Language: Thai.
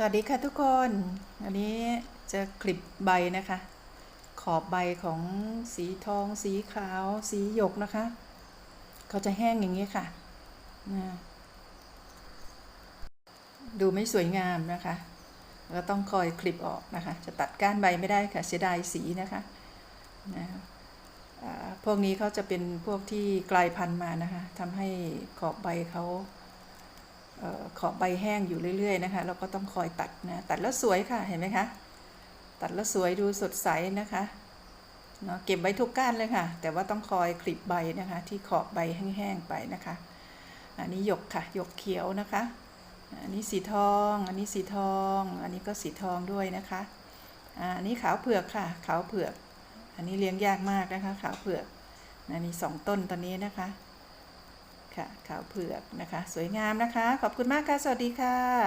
สวัสดีค่ะทุกคน อันนี้จะคลิปใบนะคะ ขอบใบของสีทอง สีขาว สีหยกนะคะ เขาจะแห้งอย่างนี้ค่ะนะดูไม่สวยงามนะคะแล้วต้องคอยคลิปออกนะคะ จะตัดก้านใบไม่ได้ค่ะ เสียดายสีนะคะนะพวกนี้เขาจะเป็นพวกที่กลายพันธุ์มานะคะทำให้ขอบใบเขา ขอบใบแห้งอยู่เรื่อย ๆ นะคะ เราก็ต้องคอยตัดนะ ตัดแล้วสวยค่ะ เห็นไหมคะ ตัดแล้วสวยดูสดใสนะคะเนาะเก็บไว้ทุกก้านเลยค่ะ แต่ว่าต้องคอยคลิปใบนะคะ ที่ขอบใบแห้งๆไปนะคะ อันนี้หยกค่ะหยกเขียวนะคะ อันนี้สีทอง อันนี้สีทอง อันนี้ก็สีทองด้วยนะคะอันนี้ขาวเผือกค่ะ ขาวเผือก อันนี้เลี้ยงยากมากนะคะ ขาวเผือกอันนี้สองต้นตอนนี้นะคะ ค่ะขาวเผือกนะคะ สวยงามนะคะ ขอบคุณมากค่ะ สวัสดีค่ะ